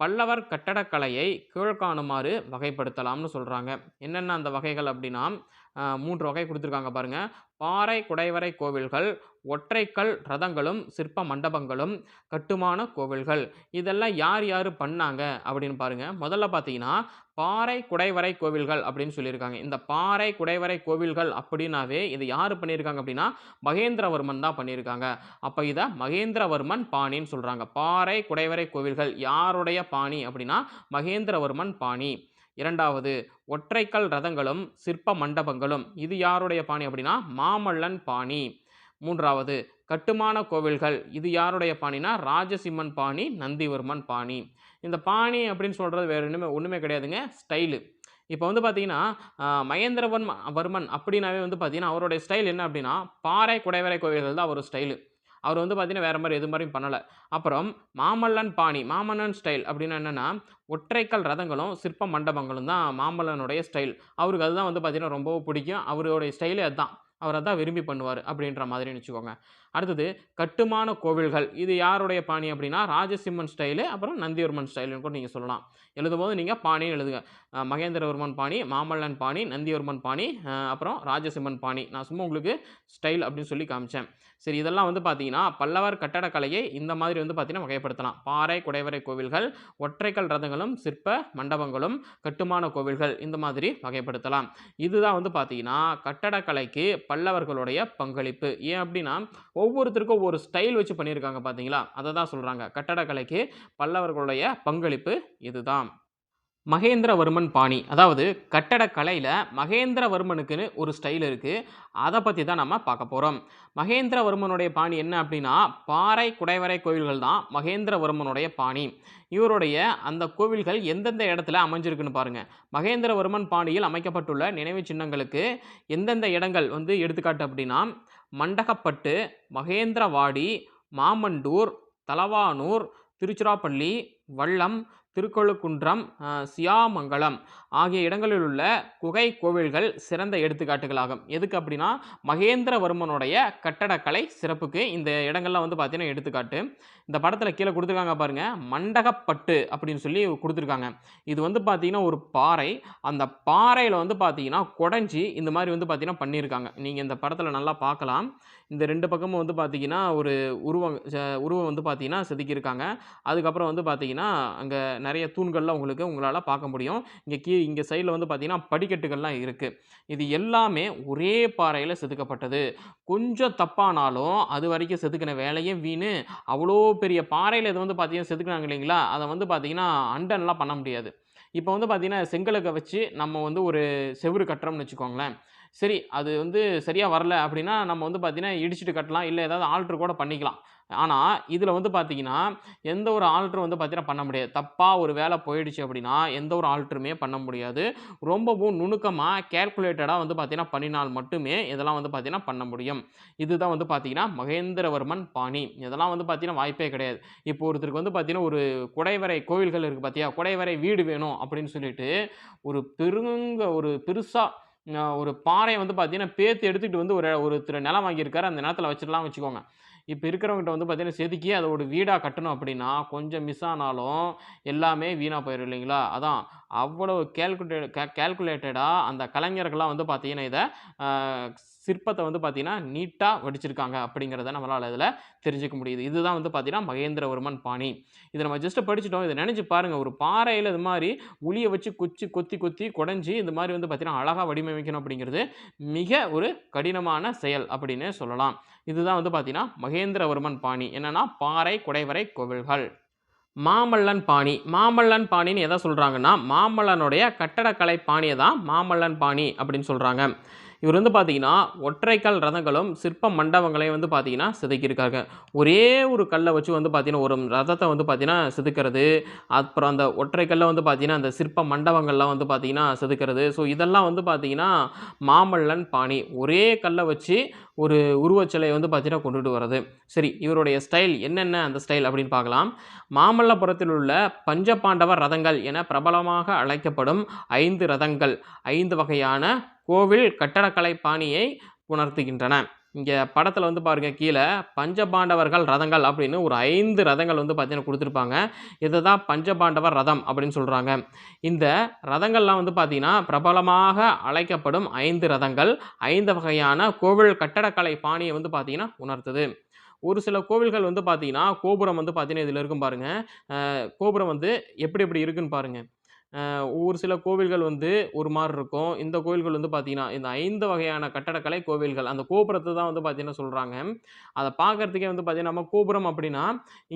பல்லவர் கட்டடக்கலையை கீழ்காணுமாறு வகைப்படுத்தலாம்னு சொல்கிறாங்க என்னென்ன அந்த வகைகள் அப்படின்னா மூன்று வகை கொடுத்துருக்காங்க பாருங்கள் பாறை குடைவரை கோவில்கள் ஒற்றைக்கல் ரதங்களும் சிற்ப மண்டபங்களும் கட்டுமான கோவில்கள். இதெல்லாம் யார் யார் பண்ணாங்க அப்படின்னு பாருங்கள் முதல்ல பார்த்தீங்கன்னா பாறை குடைவரை கோவில்கள் அப்படின்னு சொல்லியிருக்காங்க. இந்த பாறை குடைவரை கோவில்கள் அப்படின்னாவே இது யார் பண்ணியிருக்காங்க அப்படின்னா மகேந்திரவர்மன் தான் பண்ணியிருக்காங்க. அப்போ இதை மகேந்திரவர்மன் பாணின்னு சொல்கிறாங்க பாறை குடைவரை கோவில்கள் யாருடைய பாணி அப்படின்னா மகேந்திரவர்மன் பாணி. இரண்டாவது ஒற்றைக்கல் ரதங்களும் சிற்ப மண்டபங்களும். இது யாருடைய பாணி அப்படின்னா மாமல்லன் பாணி. மூன்றாவது கட்டுமான கோவில்கள். இது யாருடைய பாணினா ராஜசிம்மன் பாணி நந்திவர்மன் பாணி. இந்த பாணி அப்படின்னு சொல்கிறது வேறு ஒன்றுமே ஒன்றுமே கிடையாதுங்க ஸ்டைலு இப்போ வந்து பார்த்தீங்கன்னா மகேந்திரவன் வர்மன் அப்படின்னாவே வந்து பார்த்தீங்கன்னா அவருடைய ஸ்டைல் என்ன அப்படின்னா பாறை குடைவரை கோவில்கள் தான் அவர் ஸ்டைலு அவர் வந்து பார்த்தீங்கன்னா வேறு மாதிரி எது மாதிரியும் பண்ணலை. அப்புறம் மாமல்லன் பாணி மாமல்லன் ஸ்டைல் அப்படின்னா என்னென்னா ஒற்றைக்கல் ரதங்களும் சிற்ப மண்டபங்களும் தான் மாமல்லனுடைய ஸ்டைல் அவருக்கு அதுதான் வந்து பார்த்திங்கன்னா ரொம்ப பிடிக்கும். அவருடைய ஸ்டைலே அதுதான். அவர் அதான் விரும்பி பண்ணுவார் அப்படின்ற மாதிரி வச்சுக்கோங்க. அடுத்தது கட்டுமான கோவில்கள். இது யாருடைய பாணி அப்படின்னா ராஜசிம்மன் ஸ்டைலு அப்புறம் நந்திவர்மன் ஸ்டைலுன்னு கூட நீங்கள் சொல்லலாம். எழுதும் போது நீங்கள் பாணின்னு எழுதுங்க. மகேந்திரவர்மன் பாணி மாமல்லன் பாணி நந்திவர்மன் பாணி அப்புறம் ராஜசிம்மன் பாணி. நான் சும்மா உங்களுக்கு ஸ்டைல் அப்படின்னு சொல்லி காமிச்சேன். சரி இதெல்லாம் வந்து பார்த்தீங்கன்னா பல்லவர் கட்டடக்கலையை இந்த மாதிரி வந்து பார்த்தீங்கன்னா வகைப்படுத்தலாம். பாறை குடைவரை கோவில்கள் ஒற்றைக்கல் ரதங்களும் சிற்ப மண்டபங்களும் கட்டுமான கோவில்கள் இந்த மாதிரி வகைப்படுத்தலாம். இதுதான் வந்து பார்த்தீங்கன்னா கட்டடக்கலைக்கு பல்லவர்களுடைய பங்களிப்பு. ஏன் அப்படின்னா ஒவ்வொருத்தருக்கும் ஒவ்வொரு ஸ்டைல் வச்சு பண்ணியிருக்காங்க பார்த்தீங்களா அதை தான் சொல்கிறாங்க கட்டடக்கலைக்கு பல்லவர்களுடைய பங்களிப்பு இதுதான். மகேந்திரவர்மன் பாணி. அதாவது கட்டடக்கலையில் மகேந்திரவர்மனுக்குன்னு ஒரு ஸ்டைல் இருக்குது அதை பற்றி தான் நம்ம பார்க்க போகிறோம் மகேந்திரவர்மனுடைய பாணி என்ன அப்படின்னா பாறை குடைவரை கோவில்கள் தான் மகேந்திரவர்மனுடைய பாணி. இவருடைய அந்த கோவில்கள் எந்தெந்த இடத்துல அமைஞ்சிருக்குன்னு பாருங்கள் மகேந்திரவர்மன் பாணியில் அமைக்கப்பட்டுள்ள நினைவு சின்னங்களுக்கு எந்தெந்த இடங்கள் வந்து எடுத்துக்காட்டு அப்படின்னா மண்டகப்பட்டு மகேந்திரவாடி மாமண்டூர் தலவானூர் திருச்சிராப்பள்ளி வல்லம் திருக்கொழுக்குன்றம் சியாமங்கலம் ஆகிய இடங்களில் உள்ள குகை கோவில்கள் சிறந்த எடுத்துக்காட்டுகளாகும். எதுக்கு அப்படின்னா மகேந்திரவர்மனுடைய கட்டடக்கலை சிறப்புக்கு இந்த இடங்கள்லாம் வந்து பார்த்தீங்கன்னா எடுத்துக்காட்டு. இந்த படத்தில் கீழே கொடுத்துருக்காங்க பாருங்க மண்டகப்பட்டு அப்படின்னு சொல்லி கொடுத்துருக்காங்க. இது வந்து பார்த்தீங்கன்னா ஒரு பாறை. அந்த பாறையில் வந்து பார்த்தீங்கன்னா குடஞ்சி இந்த மாதிரி வந்து பார்த்தீங்கன்னா பண்ணியிருக்காங்க. நீங்கள் இந்த படத்தில் நல்லா பார்க்கலாம். இந்த ரெண்டு பக்கமும் வந்து பார்த்திங்கன்னா ஒரு உருவம் உருவம் வந்து பார்த்திங்கன்னா செதுக்கியிருக்காங்க. அதுக்கப்புறம் வந்து பார்த்திங்கன்னா அங்கே நிறைய தூண்கள்லாம் உங்களுக்கு உங்களால் பார்க்க முடியும். இங்கே கீ இங்கே சைடில் வந்து பார்த்திங்கன்னா படிக்கட்டுகள்லாம் இருக்குது இது எல்லாமே ஒரே பாறையில் செதுக்கப்பட்டது. கொஞ்சம் தப்பானாலும் அது வரைக்கும் செதுக்கின வேலையும் வீணு. அவ்வளோ பெரிய பாறையில் இது வந்து பார்த்தீங்கன்னா செதுக்குனாங்க இல்லைங்களா? அதை வந்து பார்த்திங்கன்னா அண்டன்லாம் பண்ண முடியாது. இப்போ வந்து பார்த்திங்கன்னா செங்கலுக்கு வச்சு நம்ம வந்து ஒரு செவுரு கட்டுறோம்னு வச்சுக்கோங்களேன். சரி அது வந்து சரியாக வரல அப்படின்னா நம்ம வந்து பார்த்தீங்கன்னா இடிச்சிட்டு கட்டலாம். இல்லை ஏதாவது ஆல்ட்ரு கூட பண்ணிக்கலாம். ஆனால் இதில் வந்து பார்த்தீங்கன்னா எந்த ஒரு ஆல்ட்ரும் வந்து பார்த்தீங்கன்னா பண்ண முடியாது. தப்பாக ஒரு வேலை போயிடுச்சு அப்படின்னா எந்த ஒரு ஆல்ட்ருமே பண்ண முடியாது. ரொம்பவும் நுணுக்கமாக கேல்குலேட்டடாக வந்து பார்த்தீங்கன்னா பண்ணினால் மட்டுமே இதெல்லாம் வந்து பார்த்தீங்கன்னா பண்ண முடியும். இதுதான் வந்து பார்த்தீங்கன்னா மகேந்திரவர்மன் பாணி. இதெல்லாம் வந்து பார்த்தீங்கன்னா வாய்ப்பே கிடையாது. இப்போ ஒருத்தருக்கு வந்து பார்த்தீங்கன்னா ஒரு குடைவரை கோவில்கள் இருக்குது பார்த்தியா குடைவரை வீடு வேணும் அப்படின்னு சொல்லிட்டு ஒரு பெருங்க ஒரு பெருசாக ஒரு பாறையை வந்து பார்த்தீங்கன்னா பேத்து எடுத்துகிட்டு வந்து ஒரு ஒருத்தர் நிலம் வாங்கியிருக்காரு. அந்த நிலத்தில் வச்சிடலாம் வச்சுக்கோங்க. இப்போ இருக்கிறவங்ககிட்ட வந்து பார்த்தீங்கன்னா செதுக்கி அதை ஒரு வீடாக கட்டணும் அப்படின்னா கொஞ்சம் மிஸ் ஆனாலும் எல்லாமே வீணாக போயிடும் இல்லைங்களா? அதான். அவ்வளோ கேல்குலேட் கே கேல்குலேட்டடாக அந்த கலைஞர்கள்லாம் வந்து பார்த்தீங்கன்னா இதை சிற்பத்தை வந்து பார்த்தீங்கன்னா நீட்டாக வடிச்சிருக்காங்க அப்படிங்கிறத நம்மளால் இதில் தெரிஞ்சுக்க முடியுது. இதுதான் வந்து பார்த்தீங்கன்னா மகேந்திரவர்மன் பாணி. இதை நம்ம ஜஸ்ட்டு படிச்சுட்டோம். இதை நினச்சி பாருங்கள் ஒரு பாறையில் இது மாதிரி உளியை வச்சு கொச்சி கொத்தி கொத்தி குடஞ்சி இந்த மாதிரி வந்து பார்த்திங்கன்னா அழகாக வடிவமைக்கணும் அப்படிங்கிறது மிக ஒரு கடினமான செயல் அப்படின்னு சொல்லலாம். இதுதான் வந்து பார்த்திங்கன்னா மகேந்திரவர்மன் பாணி. என்னென்னா பாறை குடைவரை கோவில்கள். மாமல்லன் பாணி. மாமல்லன் பாணின்னு எதை சொல்கிறாங்கன்னா மாமல்லனுடைய கட்டடக்கலை பாணியை தான் மாமல்லன் பாணி அப்படின்னு சொல்கிறாங்க இவர் வந்து பார்த்தீங்கன்னா ஒற்றைக்கல் ரதங்களும் சிற்ப மண்டபங்களையும் வந்து பார்த்தீங்கன்னா செதுக்கியிருக்காங்க ஒரே ஒரு கல்லை வச்சு வந்து பார்த்தீங்கன்னா ஒரு ரதத்தை வந்து பார்த்தீங்கன்னா செதுக்கிறது அப்புறம் அந்த ஒற்றைக்கல்ல வந்து பார்த்தீங்கன்னா அந்த சிற்ப மண்டபங்கள்லாம் வந்து பார்த்தீங்கன்னா செதுக்கிறது. ஸோ இதெல்லாம் வந்து பார்த்தீங்கன்னா மாமல்லன் பாணி ஒரே கல்லை வச்சு ஒரு உருவச்சிலையை வந்து பார்த்தீங்கன்னா கொண்டுட்டு வர்றது. சரி இவருடைய ஸ்டைல் என்னென்ன அந்த ஸ்டைல் அப்படின்னு பார்க்கலாம். மாமல்லபுரத்தில் உள்ள பஞ்சபாண்டவர் ரதங்கள் என பிரபலமாக அழைக்கப்படும் ஐந்து ரதங்கள். ஐந்து வகையான கோவில் கட்டடக்கலை பாணியை உணர்த்துகின்றன. இங்கே படத்தில் வந்து பாருங்கள் கீழே பஞ்சபாண்டவர்கள் ரதங்கள் அப்படின்னு ஒரு ஐந்து ரதங்கள் வந்து பார்த்தீங்கன்னா கொடுத்துருப்பாங்க. இதை தான் பஞ்சபாண்டவர் ரதம் அப்படின்னு சொல்கிறாங்க இந்த ரதங்கள்லாம் வந்து பார்த்திங்கன்னா பிரபலமாக அழைக்கப்படும் ஐந்து ரதங்கள் ஐந்து வகையான கோவில் கட்டடக்கலை பாணியை வந்து பார்த்தீங்கன்னா உணர்த்துது. ஒரு சில கோவில்கள் வந்து பார்த்தீங்கன்னா கோபுரம் வந்து பார்த்தீங்கன்னா இதில் இருக்கும் பாருங்கள் கோபுரம் வந்து எப்படி எப்படி இருக்குன்னு பாருங்கள் ஒரு சில கோவில்கள் வந்து ஒரு மாதிரி இருக்கும். இந்த கோவில்கள் வந்து பார்த்தீங்கன்னா இந்த ஐந்து வகையான கட்டடக்கலை கோவில்கள் அந்த கோபுரத்தை தான் வந்து பார்த்தீங்கன்னா சொல்கிறாங்க அதை பார்க்கறதுக்கே வந்து பார்த்தீங்கன்னா நம்ம கோபுரம் அப்படின்னா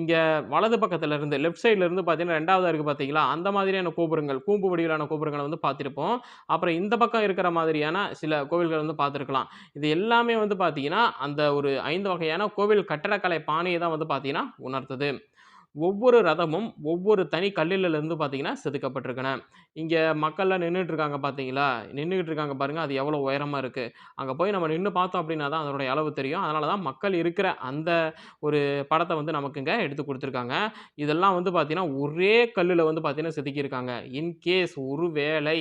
இங்கே வலது பக்கத்துல இருந்து லெஃப்ட் சைடில் இருந்து பார்த்தீங்கன்னா ரெண்டாவதாக இருக்குது பார்த்தீங்களா அந்த மாதிரியான கோபுரங்கள் கூம்பு வடிவிலான கோபுரங்களை வந்து பார்த்துருப்போம் அப்புறம் இந்த பக்கம் இருக்கிற மாதிரியான சில கோவில்கள் வந்து பார்த்துருக்கலாம் இது எல்லாமே வந்து பார்த்தீங்கன்னா அந்த ஒரு ஐந்து வகையான கோவில் கட்டடக்கலை பாணியை தான் வந்து பார்த்தீங்கன்னா உணர்த்துது. ஒவ்வொரு ரதமும் ஒவ்வொரு தனி கல்லிலிருந்து பார்த்தீங்கன்னா செதுக்கப்பட்டிருக்கன. இங்கே மக்கள்லாம் நின்றுட்டு இருக்காங்க பார்த்தீங்களா? நின்றுக்கிட்டு இருக்காங்க பாருங்கள் அது எவ்வளோ உயரமாக இருக்குது அங்கே போய் நம்ம நின்று பார்த்தோம் அப்படின்னா தான் அதனுடைய அளவு தெரியும். அதனால தான் மக்கள் இருக்கிற அந்த ஒரு படத்தை வந்து நமக்கு இங்கே எடுத்து கொடுத்துருக்காங்க. இதெல்லாம் வந்து பார்த்தீங்கன்னா ஒரே கல்லில் வந்து பார்த்தீங்கன்னா செதுக்கியிருக்காங்க. இன்கேஸ் ஒரு வேளை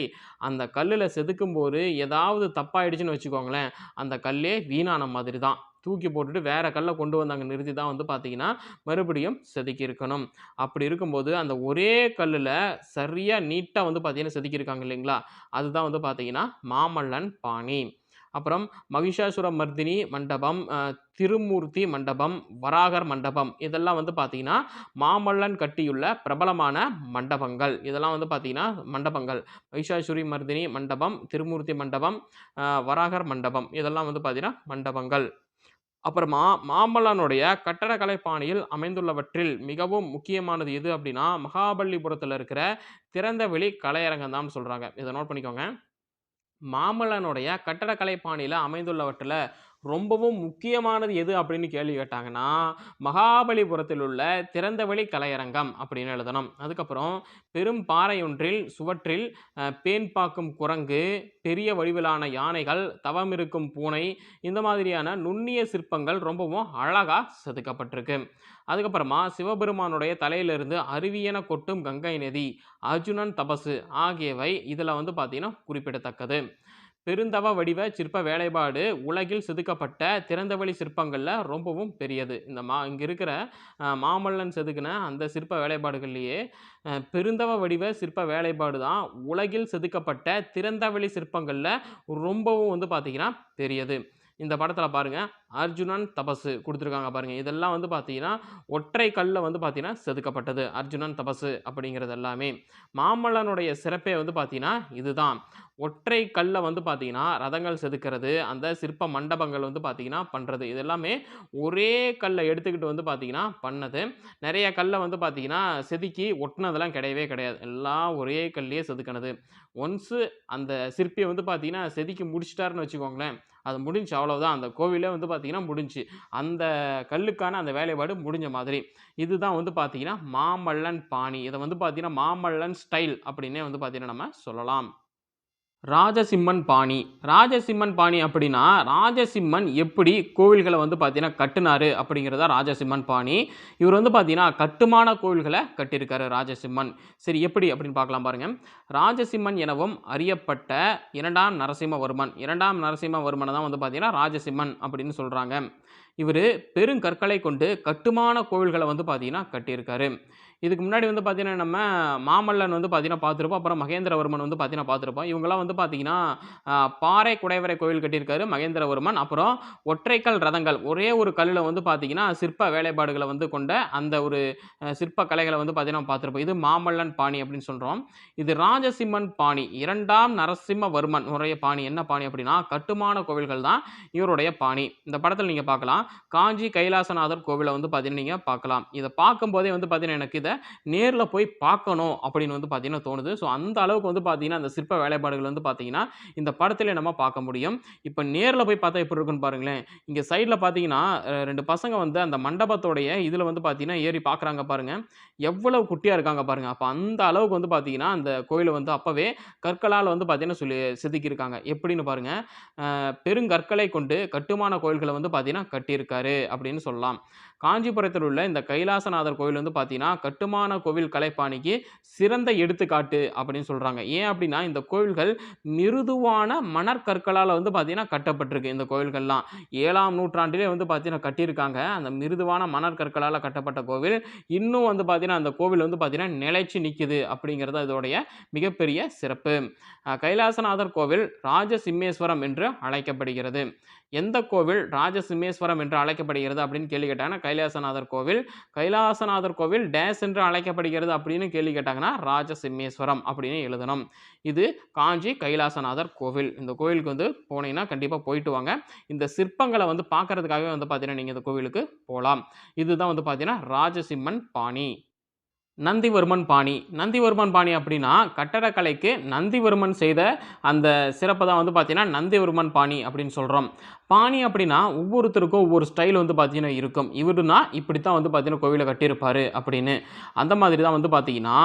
அந்த கல்லில் செதுக்கும்போது ஏதாவது தப்பாயிடுச்சுன்னு வச்சுக்கோங்களேன் அந்த கல்லே வீணான மாதிரி தான். தூக்கி போட்டுட்டு வேறு கல்லை கொண்டு வந்து அங்கே நிறுத்தி தான் வந்து பார்த்தீங்கன்னா மறுபடியும் செதுக்கி இருக்கணும் அப்படி இருக்கும்போது அந்த ஒரே கல்லில் சரியாக நீட்டாக வந்து பார்த்தீங்கன்னா செதுக்கியிருக்காங்க இல்லைங்களா? அதுதான் வந்து பார்த்தீங்கன்னா மாமல்லன் பாணி. அப்புறம் மகிஷாசுர மர்தினி மண்டபம் திருமூர்த்தி மண்டபம் வராகர் மண்டபம் இதெல்லாம் வந்து பார்த்தீங்கன்னா மாமல்லன் கட்டியுள்ள பிரபலமான மண்டபங்கள். இதெல்லாம் வந்து பார்த்தீங்கன்னா மண்டபங்கள். மகிஷாசுரி மர்தினி மண்டபம் திருமூர்த்தி மண்டபம் வராகர் மண்டபம் இதெல்லாம் வந்து பார்த்தீங்கன்னா மண்டபங்கள். அப்புறமா மாமல்லனுடைய கட்டடக்கலை பாணியில் அமைந்துள்ளவற்றில் மிகவும் முக்கியமானது எது அப்படின்னா மகாபலிபுரத்தில் இருக்கிற திறந்தவெளி கலையரங்கம் தான் சொல்கிறாங்க இதை நோட் பண்ணிக்கோங்க. மாமல்லனுடைய கட்டடக்கலை பாணியில் அமைந்துள்ளவற்றில் ரொம்பவும் முக்கியமானது எது அப்படின்னு கேள்வி கேட்டாங்கன்னா மகாபலிபுரத்தில் உள்ள திறந்தவெளி கலையரங்கம் அப்படின்னு எழுதணும். அதுக்கப்புறம் பெரும் பாறையொன்றில் சுவற்றில் பேன் பாக்கும் குரங்கு பெரிய வடிவிலான யானைகள் தவமிருக்கும் பூனை இந்த மாதிரியான நுண்ணிய சிற்பங்கள் ரொம்பவும் அழகாக செதுக்கப்பட்டிருக்கு. அதுக்கப்புறமா சிவபெருமானுடைய தலையிலிருந்து அருவியென கொட்டும் கங்கை நதி அர்ஜுனன் தபசு ஆகியவை இதில் வந்து பார்த்திங்கன்னா குறிப்பிடத்தக்கது. பெருந்தவ வடிவ சிற்ப வேலைப்பாடு உலகில் செதுக்கப்பட்ட திறந்தவெளி சிற்பங்களில் ரொம்பவும் பெரியது. இந்த மா இங்கே இருக்கிற மாமல்லன் செதுக்கின அந்த சிற்ப வேலைப்பாடுகள்லேயே பெருந்தவ வடிவ சிற்ப வேலைப்பாடு தான் உலகில் செதுக்கப்பட்ட திறந்தவெளி சிற்பங்களில் ரொம்பவும் வந்து பார்த்திங்கன்னா பெரியது. இந்த படத்தில் பாருங்கள் அர்ஜுனன் தபசு கொடுத்துருக்காங்க பாருங்கள் இதெல்லாம் வந்து பார்த்தீங்கன்னா ஒற்றை கல்லில் வந்து பார்த்தீங்கன்னா செதுக்கப்பட்டது. அர்ஜுனன் தபசு அப்படிங்கிறது எல்லாமே. மாமல்லனுடைய சிறப்பே வந்து பார்த்தீங்கன்னா இதுதான். ஒற்றை கல்லை வந்து பார்த்தீங்கன்னா ரதங்கள் செதுக்கிறது அந்த சிற்ப மண்டபங்கள் வந்து பார்த்தீங்கன்னா பண்ணுறது இது எல்லாமே ஒரே கல்லை எடுத்துக்கிட்டு வந்து பார்த்தீங்கன்னா பண்ணது. நிறைய கல்லை வந்து பார்த்தீங்கன்னா செதுக்கி ஒட்டினதெல்லாம் கிடையவே கிடையாது. எல்லாம் ஒரே கல்லையே செதுக்கினது. ஒன்ஸு அந்த சிற்பியை வந்து பார்த்தீங்கன்னா செதுக்கி முடிச்சிட்டாருன்னு வச்சுக்கோங்களேன். அது முடிஞ்சு அவ்வளோதான் அந்த கோவிலே வந்து பார்த்தீங்கன்னா முடிஞ்சு. அந்த கல்லுக்கான அந்த வேலைப்பாடு முடிஞ்ச மாதிரி. இதுதான் வந்து பார்த்தீங்கன்னா மாமல்லன் பாணி. இதை வந்து பார்த்தீங்கன்னா மாமல்லன் ஸ்டைல் அப்படின்னே வந்து பார்த்தீங்கன்னா நம்ம சொல்லலாம். ராஜசிம்மன் பாணி. ராஜசிம்மன் பாணி அப்படின்னா ராஜசிம்மன் எப்படி கோவில்களை வந்து பார்த்தீங்கன்னா கட்டினாரு அப்படிங்கிறதா ராஜசிம்மன் பாணி. இவர் வந்து பார்த்தீங்கன்னா கட்டுமான கோவில்களை கட்டியிருக்காரு ராஜசிம்மன். சரி எப்படி அப்படின்னு பார்க்கலாம் பாருங்கள் ராஜசிம்மன் எனவும் அறியப்பட்ட இரண்டாம் நரசிம்மவர்மன். இரண்டாம் நரசிம்மவர்மனை தான் வந்து பார்த்தீங்கன்னா ராஜசிம்மன் அப்படின்னு சொல்கிறாங்க இவர் பெருங்கற்களை கொண்டு கட்டுமான கோவில்களை வந்து பார்த்தீங்கன்னா கட்டியிருக்காரு. இதுக்கு முன்னாடி வந்து பார்த்தீங்கன்னா நம்ம மாமல்லன் வந்து பார்த்தீங்கன்னா பார்த்துருப்போம். அப்புறம் மகேந்திரவர்மன் வந்து பார்த்தீங்கன்னா பார்த்துருப்போம். இவங்கெல்லாம் வந்து பார்த்தீங்கன்னா பாறை குடைவரை கோவில் கட்டியிருக்காரு மகேந்திரவர்மன். அப்புறம் ஒற்றைக்கல் ரதங்கள் ஒரே ஒரு கல்லில் வந்து பார்த்தீங்கன்னா சிற்ப வேலைப்பாடுகளை வந்து கொண்ட அந்த ஒரு சிற்ப கலைகளை வந்து பார்த்தீங்கன்னா பார்த்துருப்போம். இது மாமல்லன் பாணி அப்படின்னு சொல்கிறோம் இது ராஜசிம்மன் பாணி இரண்டாம் நரசிம்மவர்மன் உடைய பாணி. என்ன பாணி அப்படின்னா கட்டுமான கோவில்கள் தான் இவருடைய பாணி. இந்த படத்தில் நீங்கள் பார்க்கலாம். காஞ்சி கைலாசநாதர் கோவிலை வந்து பார்த்தீங்கன்னா நீங்கள் பார்க்கலாம். இதை பார்க்கும்போதே வந்து பார்த்தீங்கன்னா எனக்கு இதை நேரில் போய் பார்க்கணும் அப்படின்னு வந்து பார்த்தீங்கன்னா தோணுது. ஸோ அந்த அளவுக்கு வந்து பார்த்தீங்கன்னா அந்த சிற்ப வேலைப்பாடுகள் வந்து பார்த்தீங்கன்னா இந்த படத்தில் நம்ம பார்க்க முடியும். இப்போ நேரில் போய் பார்த்தா எப்படி இருக்குன்னு பாருங்களேன். இங்கே சைடில் பார்த்தீங்கன்னா ரெண்டு பசங்க வந்து அந்த மண்டபத்தோடைய இதில் வந்து பார்த்தீங்கன்னா ஏறி பார்க்குறாங்க பாருங்கள் எவ்வளவு குட்டியாக இருக்காங்க பாருங்கள் அப்போ அந்த அளவுக்கு வந்து பார்த்தீங்கன்னா அந்த கோயிலை வந்து அப்போவே கற்களால் வந்து பார்த்தீங்கன்னா சொல்லி செதுக்கியிருக்காங்க. எப்படின்னு பாருங்கள் பெருங்கற்களை கொண்டு கட்டுமான கோயில்களை வந்து பார்த்தீங்கன்னா கட்டியிருக்காரு அப்படின்னு சொல்லலாம். காஞ்சிபுரத்தில் உள்ள இந்த கைலாசநாதர் கோவில் வந்து பார்த்தீங்கன்னா கட்டுமான கோவில் கலைப்பாணிக்கு சிறந்த எடுத்துக்காட்டு அப்படின்னு சொல்கிறாங்க ஏன் அப்படின்னா இந்த கோவில்கள் மிருதுவான மணற்கற்களால் வந்து பார்த்தீங்கன்னா கட்டப்பட்டிருக்கு இந்த கோவில்கள்லாம் ஏழாம் நூற்றாண்டிலே வந்து பார்த்தீங்கன்னா கட்டியிருக்காங்க. அந்த மிருதுவான மணற்கற்களால் கட்டப்பட்ட கோவில். இன்னும் வந்து பார்த்தீங்கன்னா அந்த கோவில் வந்து பார்த்தீங்கன்னா நிலைச்சு நிற்குது அப்படிங்கிறது இதோடைய மிகப்பெரிய சிறப்பு. கைலாசநாதர் கோவில் ராஜசிம்மேஸ்வரம் என்று அழைக்கப்படுகிறது. எந்த கோவில் ராஜசிம்மேஸ்வரம் என்று அழைக்கப்படுகிறது அப்படின்னு கேள்வி கேட்டாங்கன்னா கைலாசநாதர் கோவில். கைலாசநாதர் கோவில் டேஸ் என்று அழைக்கப்படுகிறது அப்படின்னு கேள்வி கேட்டாங்கன்னா ராஜசிம்மேஸ்வரம் அப்படின்னு எழுதணும். இது காஞ்சி கைலாசநாதர் கோவில். இந்த கோவிலுக்கு வந்து போனீங்கன்னா கண்டிப்பாக போயிட்டு வாங்க. இந்த சிற்பங்களை வந்து பார்க்கறதுக்காகவே வந்து பார்த்தீங்கன்னா நீங்கள் இந்த கோவிலுக்கு போகலாம் இதுதான் வந்து பார்த்தீங்கன்னா ராஜசிம்மன் பாணி. நந்திவர்மன் பாணி. நந்திவர்மன் பாணி அப்படின்னா கட்டடக்கலைக்கு நந்திவர்மன் செய்த அந்த சிறப்பை தான் வந்து பார்த்திங்கன்னா நந்திவர்மன் பாணி அப்படின்னு சொல்கிறோம் பாணி அப்படின்னா ஒவ்வொருத்தருக்கும் ஒவ்வொரு ஸ்டைல் வந்து பார்த்திங்கன்னா இருக்கும். இவருனா இப்படி தான் வந்து பார்த்திங்கன்னா கோவிலை கட்டியிருப்பார் அப்படின்னு. அந்த மாதிரி தான் வந்து பார்த்தீங்கன்னா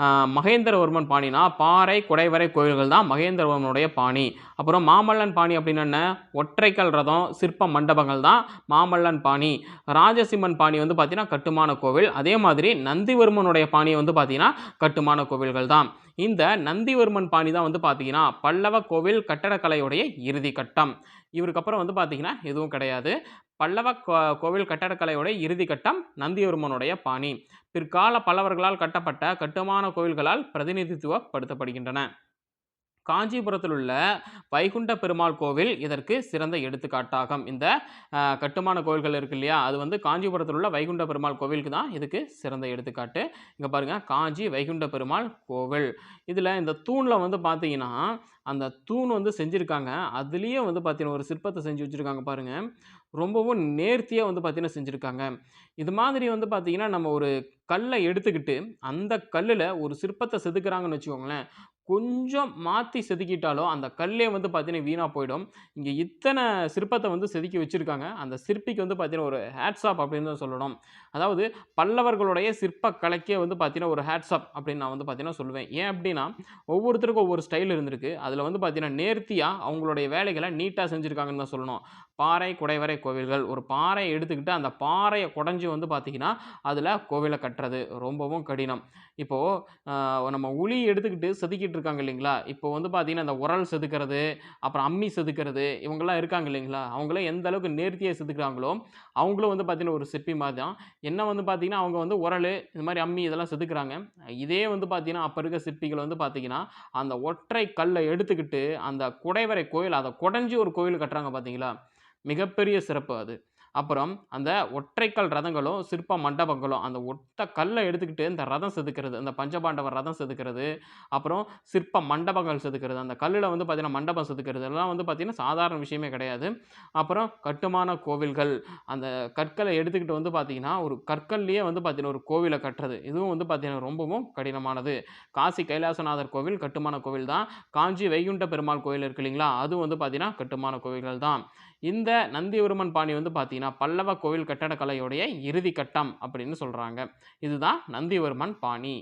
மகேந்திரவர்மன் பாணினா பாறை குடைவரை கோயில்கள் தான் மகேந்திரவர்மனுடைய பாணி. அப்புறம் மாமல்லன் பாணி அப்படின்னு என்ன? ஒற்றைக்கல் ரதம் சிற்ப மண்டபங்கள் தான் மாமல்லன் பாணி. ராஜசிம்மன் பாணி வந்து பார்த்தீங்கன்னா கட்டுமான கோவில். அதே மாதிரி நந்திவர்மனுடைய பாணி வந்து பார்த்தீங்கன்னா கட்டுமான கோவில்கள் தான். இந்த நந்திவர்மன் பாணி தான் வந்து பார்த்திங்கன்னா பல்லவ கோவில் கட்டடக்கலையுடைய இறுதி கட்டம். இவருக்கப்புறம் வந்து பார்த்தீங்கன்னா எதுவும் கிடையாது. பல்லவ கோ- கோவில் கட்டடக்கலையோட இறுதி கட்டம் நந்திவர்மனுடைய பாணி. பிற்கால பல்லவர்களால் கட்டப்பட்ட கட்டுமான கோவில்களால் பிரதிநிதித்துவப்படுத்தப்படுகின்றன. காஞ்சிபுரத்தில் உள்ள வைகுண்ட பெருமாள் கோவில் இதற்கு சிறந்த எடுத்துக்காட்டாகும். இந்த கட்டுமான கோவில்கள் இருக்கு இல்லையா? அது வந்து காஞ்சிபுரத்தில் உள்ள வைகுண்ட பெருமாள் கோவிலுக்கு தான் இதுக்கு சிறந்த எடுத்துக்காட்டு. இங்கே பாருங்கள் காஞ்சி வைகுண்ட பெருமாள் கோவில். இதில் இந்த தூணில் வந்து பார்த்தீங்கன்னா அந்த தூண் வந்து செஞ்சுருக்காங்க. அதுலேயே வந்து பார்த்தீங்கன்னா ஒரு சிற்பத்தை செஞ்சு வச்சுருக்காங்க பாருங்கள் ரொம்பவும் நேர்த்தியாக வந்து பார்த்தீங்கன்னா செஞ்சுருக்காங்க. இது மாதிரி வந்து பார்த்தீங்கன்னா நம்ம ஒரு கல்லை எடுத்துக்கிட்டு அந்த கல்லில் ஒரு சிற்பத்தை செதுக்குறாங்கன்னு வச்சுக்கோங்களேன். கொஞ்சம் மாற்றி செதுக்கிட்டாலும் அந்த கல்லே வந்து பார்த்தீங்கன்னா வீணாக போயிடும். இங்கே இத்தனை சிற்பத்தை வந்து செதுக்கி வச்சுருக்காங்க. அந்த சிற்பிக்கு வந்து பார்த்தீங்கன்னா ஒரு ஹேட்ஸாப் அப்படின்னு தான் சொல்லணும். அதாவது பல்லவர்களுடைய சிற்ப கலைக்கே வந்து பார்த்தீங்கன்னா ஒரு ஹேட்ஸாப் அப்படின்னு நான் வந்து பார்த்தீங்கன்னா சொல்லுவேன். ஏன் அப்படின்னா ஒவ்வொருத்தருக்கும் ஒவ்வொரு ஸ்டைல் இருந்திருக்கு. அதில் வந்து பார்த்தீங்கன்னா நேர்த்தியாக அவங்களுடைய வேலைகளை நீட்டாக செஞ்சுருக்காங்கன்னு தான் சொல்லணும். பாறை குடைவரை கோவில்கள். ஒரு பாறையை எடுத்துக்கிட்டு அந்த பாறையை குடஞ்சி வந்து பார்த்திங்கன்னா அதில் கோவிலை கட்டுறது ரொம்பவும் கடினம். இப்போது நம்ம உளி எடுத்துக்கிட்டு செதுக்கிட்டு இருக்காங்க இல்லைங்களா? இப்போ வந்து பார்த்திங்கன்னா அந்த உரல் செதுக்கிறது அப்புறம் அம்மி செதுக்கிறது இவங்கெல்லாம் இருக்காங்க இல்லைங்களா? அவங்களாம் எந்த அளவுக்கு நேர்த்தியாக செதுக்குறாங்களோ அவங்களும் வந்து பார்த்திங்கன்னா ஒரு சிற்பி மாதிரி தான். என்ன வந்து பார்த்தீங்கன்னா அவங்க வந்து உரல் இந்த மாதிரி அம்மி இதெல்லாம் செதுக்குறாங்க. இதே வந்து பார்த்திங்கன்னா அப்போ இருக்க சிற்பிகள் வந்து பார்த்திங்கன்னா அந்த ஒற்றை கல்லை எடுத்துக்கிட்டு அந்த குடைவரை கோயில் அதை குடஞ்சி ஒரு கோயில் கட்டுறாங்க பார்த்தீங்களா? மிகப்பெரிய சிறப்பு அது. அப்புறம் அந்த ஒற்றைக்கல் ரதங்களும் சிற்ப மண்டபங்களும் அந்த ஒத்த கல்லை எடுத்துக்கிட்டு இந்த ரதம் செதுக்கிறது அந்த பஞ்சபாண்டவர் ரதம் செதுக்கிறது அப்புறம் சிற்ப மண்டபங்கள் செதுக்கிறது அந்த கல்லில் வந்து பார்த்திங்கன்னா மண்டபம் செதுக்கிறது எல்லாம் வந்து பார்த்தீங்கன்னா சாதாரண விஷயமே கிடையாது. அப்புறம் கட்டுமான கோவில்கள் அந்த கற்களை எடுத்துக்கிட்டு வந்து பார்த்திங்கன்னா ஒரு கற்கல்லையே வந்து பார்த்தீங்கன்னா ஒரு கோவிலை கட்டுறது இதுவும் வந்து பார்த்திங்கன்னா ரொம்பவும் கடினமானது. காசி கைலாசநாதர் கோவில் கட்டுமான கோவில் தான் காஞ்சி வைகுண்ட பெருமாள் கோவில் இருக்கு இல்லைங்களா அதுவும் வந்து பார்த்திங்கன்னா கட்டுமான கோவில்கள் தான் இந்த நந்திவர்மன் பாணி வந்து பார்த்தீங்கன்னா பல்லவ கோவில் கட்டடக்கலையுடைய இறுதி கட்டம் அப்படின்னு சொல்கிறாங்க இதுதான் நந்திவர்மன் பாணி.